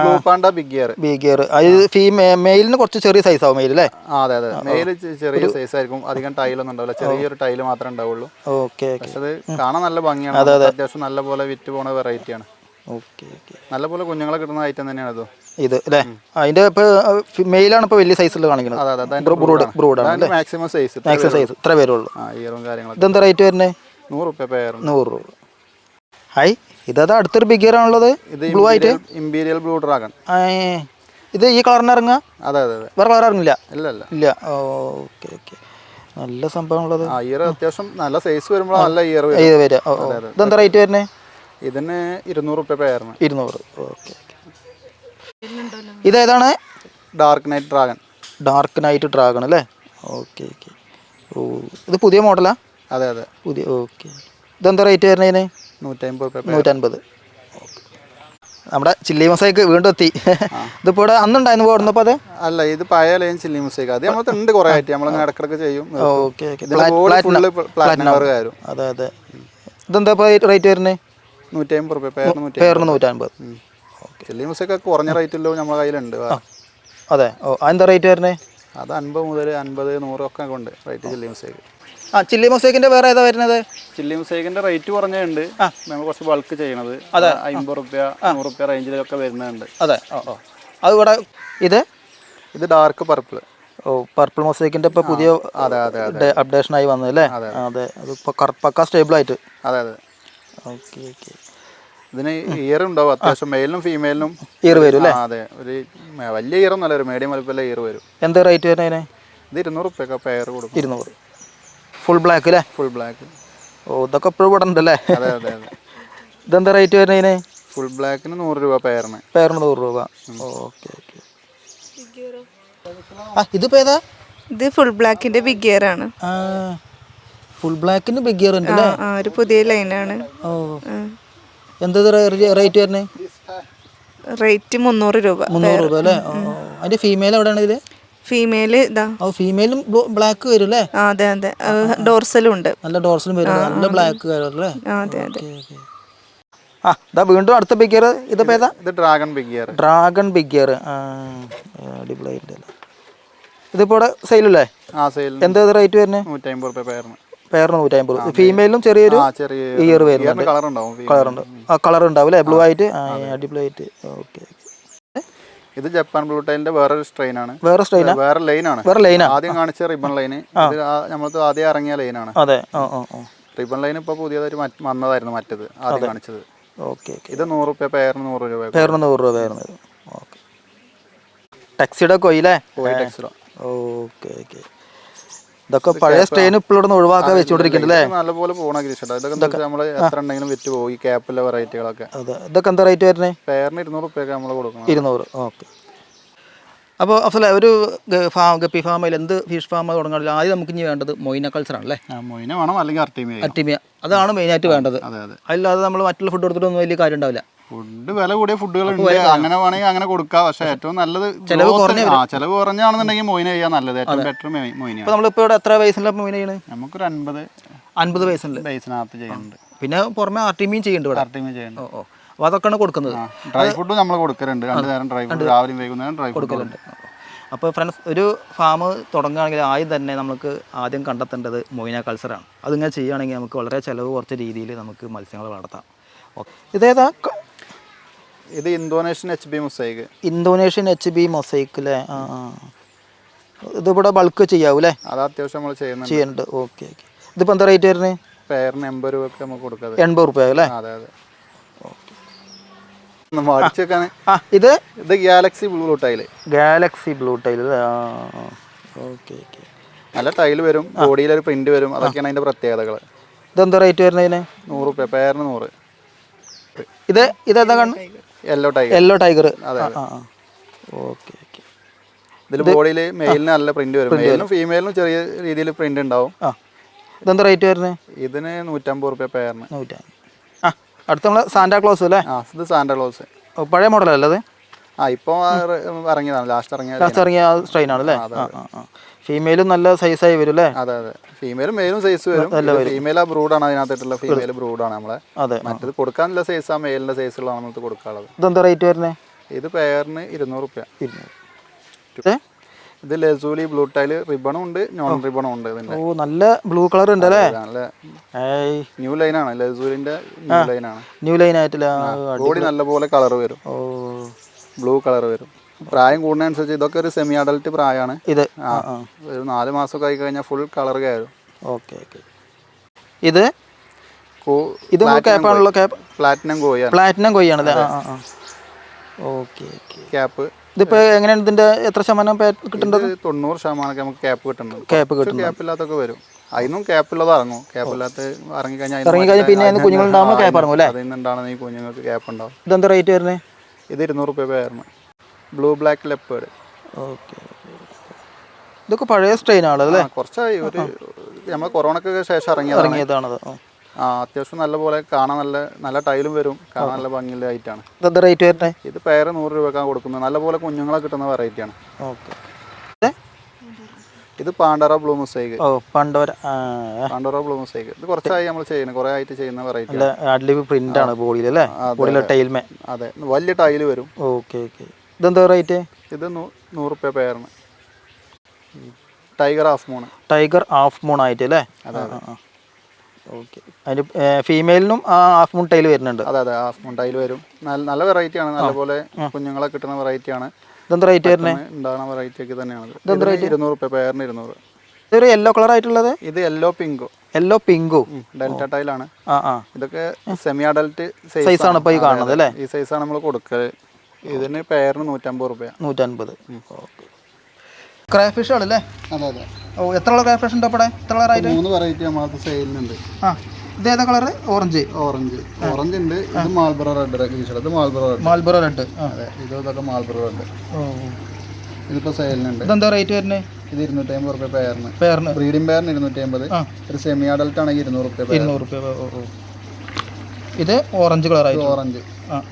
Blue panda big ear big ear അത് ഫീ മെയിലിന് കുറച്ച് ചെറിയ സൈസ് ആവും മെയിൽ അല്ലേ? അതെ അതെ. മെയിൽ ചെറിയ സൈസ് ആയിരിക്കും. അധികം ടൈലൊന്നും ഉണ്ടാവില്ല. ചെറിയൊരു ടൈൽ മാത്രമേ ഉണ്ടാവുള്ളൂ. ഓക്കെ പക്ഷെ അത് കാണാൻ നല്ല ഭംഗിയാണ്. അത്യാവശ്യം നല്ല പോലെ വിറ്റ് പോണ വെറൈറ്റിയാണ് ഓക്കെ ഓക്കെ. നല്ല പോലെ കുഞ്ഞുങ്ങളെ കിട്ടുന്ന ഐറ്റം തന്നെയാണ് ഇത്. ഇത് അല്ലേ? അതിന്റെ ഇപ്പോൾ മെയിലാണ് ഇപ്പോൾ വലിയ സൈസിൽ കാണിക്കുന്നത്. അതെ അതെ ബ്രൂഡ് ബ്രൂഡാണ് മാക്സിമം സൈസ് മാക്സിമം സൈസ് ഇത്ര പേരുള്ളൂ. ഇയറും കാര്യങ്ങളൊക്കെ. ഇതെന്താ റേറ്റ് വരുന്നത് നൂറ് റുപ്യ പെയർ നൂറ് രൂപ. ഹൈ ഇതത് അടുത്തൊരു ബിഗിയർ ആണുള്ളത്? ബ്ലൂ ആയിട്ട്? ഇമ്പീരിയൽ ബ്ലൂ ഡ്രാഗൺ ഇത് ഈ കളറിന് ഇറങ്ങുക? അതെ അതെ അതെ. വേറെ കളർ ഇറങ്ങില്ല ഇല്ല ഇല്ല. ഇല്ല. Okay okay. നല്ല സംഭവം ഉള്ളത് ഇയർ അത്യാവശ്യം നല്ല സൈസ് വരുമ്പോൾ നല്ല ഇയർ വരിക. ഇതെന്താ റേറ്റ് വരുന്നത് ഇതിന് ഇരുന്നൂറ് റുപ്യ പെയറിന് ഇരുന്നൂറ്. Okay ഇതേതാണ്? Dark knight dragon dark knight dragon അല്ലേ? Okay okay. ഓ ഇത് പുതിയ മോഡലാ? അതെ അതെ. പുതിയ ഓക്കെ. ഇതെന്താ റേറ്റ് വരുന്നതിന്? നൂറ്റമ്പത് റുപ്യ നൂറ്റൻപത്. നമ്മുടെ ചില്ലി മസായിക്ക് വീണ്ടും എത്തി. ഇതിപ്പോ ഇവിടെ അന്നുണ്ടായിരുന്നു ഓടുന്നപ്പോ അത്? അല്ല ഇത് പഴയ ലൈൻ ചില്ലി മിസ്റ്റേക്ക് അത് നമ്മളെ ഉണ്ട് കുറെ ആയിട്ട് നമ്മൾ ഇടക്കിടക്ക് ചെയ്യും ഓക്കെ അതെ അതെ. ഇതെന്താ റേറ്റ് വരുന്നത്? നൂറ്റമ്പത് റുപ്യ പെയറിന് നൂറ്റി പേരിന് നൂറ്റൻപത് ചില്ലി മിസ്റ്റേക്ക് കുറഞ്ഞ റേറ്റിലോ നമ്മളെ കയ്യിലുണ്ട്. അതെ. ഓ എന്താ റേറ്റ് വരുന്നത് അത് അൻപത് മുതൽ അൻപത് നൂറൊക്കെ ഉണ്ട് റേറ്റ് ചില്ലി മിസ്റ്റേക്ക്. ആ ചില്ലി മൊസൈക്കിന്റെ വേറെ ഏതാ വരുന്നത്? ചില്ലി മിസ്റ്റേക്കിന്റെ റേറ്റ് കുറഞ്ഞുണ്ട്. നമ്മൾ കുറച്ച് ബൾക്ക് ചെയ്യണത്. അമ്പത് റുപ്യ നൂറ് റുപ്യ റേഞ്ചിലൊക്കെ വരുന്നുണ്ട്. അതെ. ഓ ഓ. അത് ഇവിടെ ഇത്? ഇത് ഡാർക്ക് പർപ്പിൾ ഓ പർപ്പിൾ മൊസൈക്കിന്റെ ഇപ്പൊ പുതിയ അതെ അതെ അപ്ഡേഷൻ ആയി വന്നത് അല്ലേ? അതെ അത്. ഇപ്പൊ പക്ക സ്റ്റേബിൾ ആയിട്ട്. അതെ അതെ. Okay okay. ഇതിന് ഇയർ ഉണ്ടാവും അത്യാവശ്യം മെയിലിനും ഫീമെയിലിനും ഇയർ വരും അല്ലേ? അതെ. ഒരു വലിയ ഇയർ ഒന്നല്ല ഒരു മീഡിയം വലുപ്പമുള്ള ഇയർ വരും. എന്താ റേറ്റ് വരുന്നതിന് ഇത് ഇരുന്നൂറ് റുപ്യൊക്കെ പെയർ കൊടുക്കും. ഇരുന്നൂറ്. ഫുൾ ബ്ലാക്ക് അല്ലേ? ഫുൾ ബ്ലാക്ക് ഓ ഇതൊക്കെ എപ്പോഴും ഇവിടെ ഉണ്ടല്ലേ? അതെ അതെ അതെ. ഇതെന്താ റേറ്റ് വരുന്നതിന് ഫുൾ ബ്ലാക്കിന് നൂറ് രൂപ പെയറിന് പെയറിന് നൂറ് രൂപ. Okay okay. ആ ഇതിപ്പോൾ ഏതാ? ഇത് ഫുൾ ബ്ലാക്കിന്റെ ബിഗ് ഇയർ ആണ്. ആ ഫുൾ ബ്ലാക്കിന് ബിഗ് ഇയർ ഉണ്ട് അല്ലേ ആ ഒരു പുതിയ ലൈൻ ആണ്. ഓ. എന്താ റേറ്റ് വരുന്നത് റേറ്റ് മുന്നൂറ് രൂപ. മുന്നൂറ് രൂപ അല്ലേ അതിന്റെ ഫീമെയിൽ എവിടെയാണ് ഇതിൽ ഫീമെയിൽ ഇതാ. ഓ ഫീമെയിലും ബ്ലാക്ക് വരും അല്ലേ ആ അതെ അതെ. ഡോർസലും ഉണ്ട്. നല്ല ഡോർസലും വരും. നല്ല ബ്ലാക്ക് വരും അല്ലേ ആ അതെ അതെ. ആ ഇതാ വീണ്ടും അടുത്ത ബിഗ് ഇയർ ഇതിപ്പോൾ ഏതാ? ഇത് dragon big ear dragon big ear ആ അടിപൊളിയായിട്ടല്ലേ ഇതിപ്പോൾ ഇവിടെ സെയിലല്ലേ ആ സെയിൽ എന്താ റേറ്റ് വരുന്നത് നൂറ്റമ്പത് റുപ്യ പെയറിന് പേരിന് നൂറ്റമ്പത്. ഫീമെയിലും ചെറിയൊരു ഇയർ വരുന്നുണ്ട്. കളറുണ്ട്. ആ കളർ ഉണ്ടാവും അല്ലേ ബ്ലൂ ആയിട്ട്? അടിപൊളി അടിപൊളിയായിട്ട്. ഓക്കെ ഇത് ജപ്പാൻ ബ്ലൂ ടൈലിന്റെ വേറൊരു സ്ട്രെയിൻ ആണ്. വേറെ സ്ട്രെയിൻ വേറെ ലൈൻ ആണ്. വേറെ ലൈൻ ആദ്യം കാണിച്ച റിബൺ ലൈൻ നമ്മളത് ആദ്യം ഇറങ്ങിയ ലൈൻ ആണ്. അതെ. റിബൺ ലൈൻ ഇപ്പൊ മറ്റ് വന്നതായിരുന്നു മറ്റത് ആദ്യം കാണിച്ചത്. ഓക്കെ ഇത് നൂറ് രൂപ പേരിന് നൂറ് രൂപ പേരിന് നൂറ് രൂപ വരുന്നത് ഓക്കെ. ടാക്സിയുടെ കൊയിലേ ഓക്കെ ഓക്കെ. ഇതൊക്കെ പഴയ സ്ട്രെയിൻ ഇപ്പോഴും ഒഴിവാക്കാൻ വെച്ചുകൊണ്ടിരിക്കുന്നുണ്ട് അല്ലേ? നല്ലപോലെ പോകണ ഗ്രീഷട്ടാ ഇതൊക്കെ എന്താ നമ്മൾ എത്ര ഉണ്ടെങ്കിലും വിറ്റ് പോകും. ഈ ക്യാപ്പിലെ വെറൈറ്റികളൊക്കെ അതെ. ഇതൊക്കെ എന്താ റേറ്റ് വരുന്നത് ഇരുന്നൂറ് റുപ്യൊക്കെ നമ്മൾ കൊടുക്കണം. ഇരുന്നൂറ്. ഓക്കെ. അപ്പോൾ അഫ്സല ഒരു ഫാം ഗപ്പി ഫാമിൽ എന്ത് ഫിഷ് ഫാം തുടങ്ങാനുള്ള ആദ്യം നമുക്ക് ഇനി വേണ്ടത് മൊയിന കൾച്ചർ ആണല്ലേ അതാണ് മൊയിന വേണം. അല്ലെങ്കിൽ അർട്ടിമി അറ്റിമിയ അതാണ് മെയിനായിട്ട് വേണ്ടത്. അല്ലാതെ നമ്മൾ മറ്റുള്ള ഫുഡ് കൊടുത്തിട്ടൊന്നും വലിയ കാര്യം ഉണ്ടാവില്ല ഫുഡ് വില കൂടിയ ഫുഡുകൾ ഉണ്ട് അങ്ങനെ വേണമെങ്കിൽ അങ്ങനെ കൊടുക്കാം. പക്ഷെ ഏറ്റവും നല്ലത് ചെലവ് കുറഞ്ഞ ചെലവ് കുറഞ്ഞാണെന്നുണ്ടെങ്കിൽ മൊയിന ചെയ്യാൻ നല്ലത്. ഏറ്റവും ബെറ്റർ മൊയിന നമ്മളിപ്പോ ഇവിടെ എത്ര വയസ്സിലാണ് മൊയിന ചെയ്യണത് നമുക്കൊരു അൻപത് അൻപത് വയസ്സുണ്ട്. വയസ്സിനകത്ത് ചെയ്യുന്നുണ്ട്. പിന്നെ പുറമെ ആർട്ടിമിയും ചെയ്യുന്നുണ്ട് ഇവിടെ. അർട്ടിമി ചെയ്യുന്നുണ്ട്. ഓ അപ്പോൾ അതൊക്കെയാണ് കൊടുക്കുന്നത്. ഡ്രൈ ഫുഡ് നമ്മൾ കൊടുക്കലുണ്ട്. രണ്ട് നേരം ഡ്രൈ ഫുഡ് രാവിലെയും വൈകുന്നേരം ഡ്രൈ ഫുഡ് കൊടുക്കുന്നുണ്ട് അപ്പോൾ ഫ്രണ്ട്സ് ഒരു ഫാം തുടങ്ങുകയാണെങ്കിൽ ആദ്യം തന്നെ നമുക്ക് ആദ്യം കണ്ടെത്തേണ്ടത് മൊയിന കൾച്ചറാണ് അതിങ്ങനെ ചെയ്യുകയാണെങ്കിൽ നമുക്ക് വളരെ ചിലവ് കുറച്ച രീതിയിൽ നമുക്ക് മത്സ്യങ്ങൾ വളർത്താം. ഓക്കെ ഇതേതാ? ഇത് Indonesian H B mosaic Indonesian H B mosaic അല്ലേ ആ ആ. ഇതിവിടെ ബൾക്ക് ചെയ്യാവൂ അല്ലേ അത് അത്യാവശ്യം നമ്മൾ ചെയ്യുന്നുണ്ട്. ചെയ്യുന്നുണ്ട്. ഓക്കെ ഓക്കെ ഇതിപ്പോൾ എന്താ റേറ്റ് വരുന്നത് പെയറിന് എൺപത് രൂപയ്ക്ക് നമുക്ക് കൊടുക്കാം എൺപത് റുപ്യ അല്ലേ? അതെ അതെ. ഇത്? ഇത് galaxy blue tile galaxy blue ആ ഓക്കെ ഓക്കെ നല്ല ടൈൽ വരും. ബോഡിയിൽ ഒരു പ്രിന്റ് വരും. അതൊക്കെയാണ് അതിന്റെ പ്രത്യേകതകൾ ഇതെന്താ റേറ്റ് വരുന്നതിന് നൂറ് റുപ്യ പേരിന് നൂറ്. ഇത് ഇതെന്താ കണ്ണ്? Yellow tiger yellow tiger okay ഇതിൽ ബോഡിയിൽ മെയിലിന് നല്ല പ്രിന്റ് വരും. മെയിലിനും ഫീമെയിലിനും ചെറിയ രീതിയിൽ പ്രിന്റ് ഉണ്ടാവും. ഇതെന്താ റേറ്റ് വരുന്നത് ഇതിന് നൂറ്റമ്പത് റുപ്യ പേരിന് നൂറ്റാ ആ അടുത്ത നമ്മളെ സാന്റാ ക്ലോസ് അല്ലേ? ആ ഇത് സാന്റാ ക്ലോസ് പഴയ മോഡലല്ലേ അത്? ആ ഇപ്പോൾ ഇറങ്ങിയതാണ്. ലാസ്റ്റ് ഇറങ്ങിയ ലാസ്റ്റ് ഇറങ്ങിയ സ്ട്രെയിൻ ആണ് അല്ലേ ആ ആ ആ ഫീമെയിലും നല്ല സൈസായി വരും അല്ലേ? അതെ അതെ. ഫീമെയിലും മെയിലും സൈസ് വരും. ഫീമെയിൽ ആ ബ്രൂഡാണ് അതിനകത്തിട്ടുള്ള ഫീമെയിൽ ബ്രൂഡാണ് നമ്മളെ. അതെ മറ്റത് കൊടുക്കാനുള്ള സൈസ് ആ മെയിലിന്റെ സൈസുകളാണ് നമ്മൾ കൊടുക്കാനുള്ളത്. ഇതെന്താ റേറ്റ് വരുന്നത് ഇത് പെയറിന് ഇരുന്നൂറ്. റുപ്യ ഇത് ലസൂലി ബ്ലൂ ടൈൽ റിബണും ഉണ്ട് നോൺ റിബണും ഉണ്ട് ഇതിന്റെ. ഓ നല്ല ബ്ലൂ കളർ ഉണ്ട് അല്ലേ? നല്ല ന്യൂ ന്യൂ ലൈനാണ് ലസൂലിന്റെ ന്യൂ ലൈനാണ് ന്യൂ ലൈൻ ആയിട്ടില്ല. ബോഡി നല്ലപോലെ കളർ വരും. ഓ. ബ്ലൂ കളർ വരും. പ്രായം കൂടുന്നതനുസരിച്ച് ഇതൊക്കെ ഒരു സെമി അഡൽട്ട് പ്രായമാണ്. ഇത്. ആ ഒരു നാല് മാസമൊക്കെ ആയി കഴിഞ്ഞാൽ ഫുൾ കളർ കയറും. ഓക്കെ ഓക്കെ ഇത്? ഇത് ക്യാപ്പാണല്ലോ ക്യാപ്പ് പ്ലാറ്റിനം കോയാണ് പ്ലാറ്റിനം കൊയ്യാണല്ലേ ആ ആ ഓക്കെ ഓക്കെ ക്യാപ്പ് ഇതിപ്പോൾ എങ്ങനെയാണ് ഇതിന്റെ എത്ര ശതമാനം പേ- കിട്ടേണ്ടത്? തൊണ്ണൂറ് ശതമാനമൊക്കെ നമുക്ക് ക്യാപ്പ് കിട്ടുന്നുണ്ട് ക്യാപ്പ് കിട്ടും ക്യാപ്പ് ഇല്ലാത്തൊക്കെ വരും. അതിനും ക്യാപ്പ് ഉള്ളത് ഇറങ്ങും. ക്യാപ്പ് ഇല്ലാത്ത ഇറങ്ങി കഴിഞ്ഞാൽ ഇറങ്ങി കഴിഞ്ഞാൽ പിന്നെ അതിന് കുഞ്ഞുങ്ങളുണ്ടാകുമ്പോൾ ക്യാപ്പ് ഇറങ്ങും അല്ലേ? അതിൽ ഈ കുഞ്ഞുങ്ങൾക്ക് ക്യാപ്പ് ഉണ്ടാവും. ഇതെന്താ റേറ്റ് വരുന്നത് ഇത് ഇരുന്നൂറ് രൂപ പേരാണ് ബ്ലൂ ബ്ലാക്ക് ലെപ്പേഡ് ഓക്കെ ഇതൊക്കെ പഴയ സ്ട്രെയിൻ ആണ് അല്ലേ? കുറച്ചായി. ഒരു നമ്മൾ കൊറോണക്ക് ശേഷം ഇറങ്ങിയതാണ്. ഇറങ്ങിയതാണത് ആ. അത്യാവശ്യം നല്ല പോലെ കാണാൻ നല്ല നല്ല ടൈലും വരും. കാണാൻ നല്ല ഐറ്റാണ് ഇതെന്താ റേറ്റ് വരുന്നത് ഇത് പേര് നൂറ് രൂപക്കാണ് കൊടുക്കുന്നത്. നല്ല പോലെ കുഞ്ഞുങ്ങളെ കിട്ടുന്ന വെറൈറ്റിയാണ് ഓക്കെ ഇത് പാണ്ടറ ബ്ലൂ മൊസൈക്ക്. ഓ പാണ്ടറ ബ്ലൂ മൊസൈക്ക്. ഇത് കുറച്ചായി നമ്മൾ ചെയ്യുന്നത്. കുറെ ആയിട്ട് ചെയ്യുന്ന വെറൈറ്റി അഡ്ലിവ് പ്രിന്റ് ആണ് ബോഡിയിൽ അല്ലേ? ബോഡിയിലെ ടൈൽമേ. അതെ വലിയ ടൈൽ വരും. Okay okay. ഇതെന്താ റേറ്റ് ഇത് നൂറ് റുപ്യ പേരാണ് tiger half moon tiger half moon ആയിട്ട് അല്ലേ? ഓക്കെ. അതിന് ഫീമെയിലിനും ഹാഫ് മൂൺ ടൈൽ വരുന്നുണ്ട്. അതെ അതെ ഹാഫ് മൂൺ ടൈൽ വരും. നല്ല വെറൈറ്റി ആണ്. നല്ലപോലെ കുഞ്ഞുങ്ങളെ കിട്ടുന്ന വെറൈറ്റി ആണ്. ഇതെന്താ റേറ്റ് വരുന്നത് ഉണ്ടാകുന്ന വെറൈറ്റി ഒക്കെ തന്നെയാണ്. ഇതിന് ഇരുന്നൂറ് റുപ്യ പേരിന് ഇരുന്നൂറ്. ഇതൊരു യെല്ലോ കളർ ആയിട്ടുള്ളത്? ഇത് യെല്ലോ പിങ്കോ യെല്ലോ പിങ്കു ഡെൽറ്റ ടൈലാണ് ഇതൊക്കെ സെമി അഡൽറ്റ് സൈസ് ആണ് ഇപ്പൊ ഈ കാണുന്നത് അല്ലേ? ഈ സൈസാണ് നമ്മൾ കൊടുക്കൽ. ഇതിന് പേരിന് നൂറ്റമ്പത് റുപ്യ. നൂറ്റമ്പത് ക്രാഫിഷ് ആണല്ലേ അതെ അതെ. ഓ എത്ര കളർ ക്രാഫിഷ് ഉണ്ട് അപ്പോൾ എത്ര കളറായിട്ട്? മൂന്ന് വെറൈറ്റി നമ്മളത് സെയിലിനുണ്ട് ആ. ഇത് ഏതാ കളറ്? ഓറഞ്ച്. ഓറഞ്ച്. ഓറഞ്ച് ഉണ്ട്. ഇത് മാൽബറോ റെഡ് ഇത് മാൽബറോ റെഡ് മാൽബറോ റെഡ് അതെ. ഇത് ഇതൊക്കെ മാൽബറോ റെഡ് ഓ. ഇതിപ്പോ സെയിലിനുണ്ട് ഇതെന്താ റേറ്റ് വരുന്നത് ഇത് ഇരുന്നൂറ്റി അമ്പത് റുപ്യ പേരിന് പേരിന് ബ്രീഡിംഗ് പേരിന് ഇരുന്നൂറ്റി അമ്പത്. ഒരു സെമി അഡൽട്ട് ആണെങ്കിൽ ഇരുന്നൂറ് റുപ്യ ഇരുന്നൂറ് റുപ്യ ഇത് ഓറഞ്ച് ആയി ഓറഞ്ച്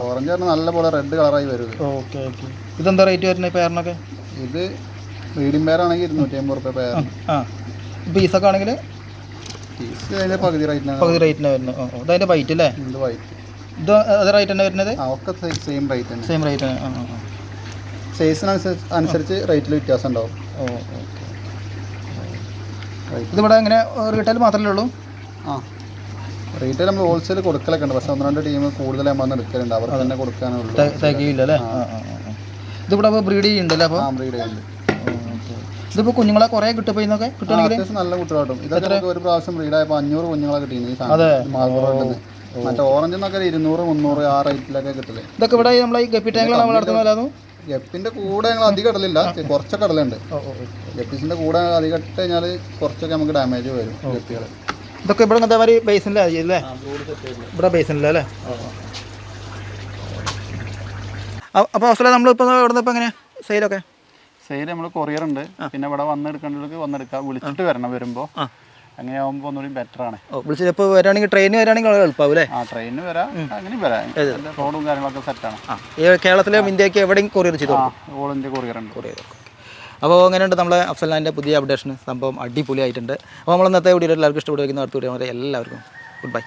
ഓറഞ്ച് പറഞ്ഞാൽ നല്ല പോലെ റെഡ് കളറായി വരും. Okay okay. ഇതെന്താ റേറ്റ് വരുന്നത് പേരിനൊക്കെ ഇത് ബ്രീഡിംഗ് പേരാണെങ്കിൽ ഇരുന്നൂറ്റി അമ്പത് റുപ്യ ആ പീസൊക്കെ ആണെങ്കിൽ പീസ് അതിന്റെ പകുതി റേറ്റിനാണ് പകുതി റേറ്റിന് വരുന്നത്. ഓ ഇതതിന്റെ വൈറ്റ് അല്ലേ? ഇത് വൈറ്റ് ഇത് അത് റേറ്റ് തന്നെ വരുന്നത്? ആ ഒക്കെ സെയിം റേറ്റ് തന്നെ. സെയിം റേറ്റ് ആ ആ ആ. സൈസിനനുസരിച്ച് അനുസരിച്ച് റേറ്റിൽ വ്യത്യാസം ഉണ്ടാവും. ഓ ഓക്കെ ഇതിവിടെ എങ്ങനെ റീറ്റെയിൽ മാത്രമല്ലേ ഉള്ളൂ? ആ. റീറ്റെയിൽ നമ്മൾ ഹോൾസെയിൽ കൊടുക്കലൊക്കെ ഉണ്ട്. പക്ഷെ ഒന്ന് രണ്ട് ടീം കൂടുതൽ നമ്മൾ എടുക്കലുണ്ട്. അവർക്ക് തന്നെ കൊടുക്കാനുള്ളൂ തികയില്ല അല്ലേ. ഇതിവിടെ അപ്പോൾ ബ്രീഡ് ചെയ്യുന്നുണ്ടല്ലേ അപ്പോൾ ആ ബ്രീഡ് ചെയ്യുന്നുണ്ട്. ഇതിപ്പോൾ കുഞ്ഞുങ്ങളെ കുറെ കിട്ടുപോയിന്നൊക്കെ കിട്ടുകയാണെങ്കിൽ നല്ല കുട്ടികളും ഇതൊക്കെ ഒരു പ്രാവശ്യം റീഡായപ്പോ അഞ്ഞൂറ് കുഞ്ഞുങ്ങളെ കിട്ടിയിരുന്നു മറ്റേ ഓറഞ്ച് എന്നൊക്കെ ഇരുന്നൂറ് മുന്നൂറ് ആ റേറ്റിലൊക്കെ കിട്ടില്ലേ ഇതൊക്കെ ഇവിടെ നമ്മളെ ഈ ഗപ്പി ടാങ്കിലാണ് നമ്മൾ നടത്തുന്നതല്ലാതും ഗപ്പിന്റെ കൂടെ ഞങ്ങൾ അധികം ഇടലില്ല. കുറച്ചൊക്കെ ഇടലുണ്ട്. ഗപ്പിസിന്റെ കൂടെ അധികം ഇട്ട് കഴിഞ്ഞാൽ കുറച്ചൊക്കെ നമുക്ക് ഡാമേജ് വരും ഗപ്പികൾ ഇതൊക്കെ ഇവിടെ എന്താ മാതിരി ബേസിനിലെ അല്ലേ? ഇവിടെ ബേസിനിലെ അല്ലേ? അപ്പോൾ അവസരം നമ്മളിപ്പോൾ ഇവിടെ ഇപ്പൊ ഇപ്പോൾ എങ്ങനെ സെയിലൊക്കെ സെയിൽ നമ്മൾ കൊറിയർ ഉണ്ട് പിന്നെ ഇവിടെ വന്നെടുക്കേണ്ടവർക്ക് വന്നെടുക്കാം. വിളിച്ചിട്ട് വരണം വരുമ്പോ. അങ്ങനെ ആകുമ്പോൾ ഒന്നുകൂടി ബെറ്റർ ആണ്. വിളിച്ചിട്ട് ഇപ്പോൾ വരാണെങ്കിൽ ട്രെയിനിന് വരാണെങ്കിൽ എളുപ്പമാവൂലേ എളുപ്പമാവും ആ ട്രെയിനിന് വരാം. അങ്ങനെ വരാം. റോഡും കാര്യങ്ങളൊക്കെ സെറ്റാണ് കേരളത്തിലെ ഇന്ത്യയ്ക്ക് എവിടെയും കൊറിയർ ചെയ്തു ഓൾ ഇന്ത്യ കൊറിയർ ഉണ്ട്. കൊറിയർ അപ്പോൾ അങ്ങനെയുണ്ട് നമ്മളെ അഫ്സലാന്റെ പുതിയ അപ്ഡേഷൻ സംഭവം അടിപൊളിയായിട്ടുണ്ട്. അപ്പോൾ നമ്മൾ ഇന്നത്തെ വീഡിയോ എല്ലാവർക്കും ഇഷ്ടപ്പെടുന്ന അടുത്ത വീഡിയോ എല്ലാവർക്കും. Good bye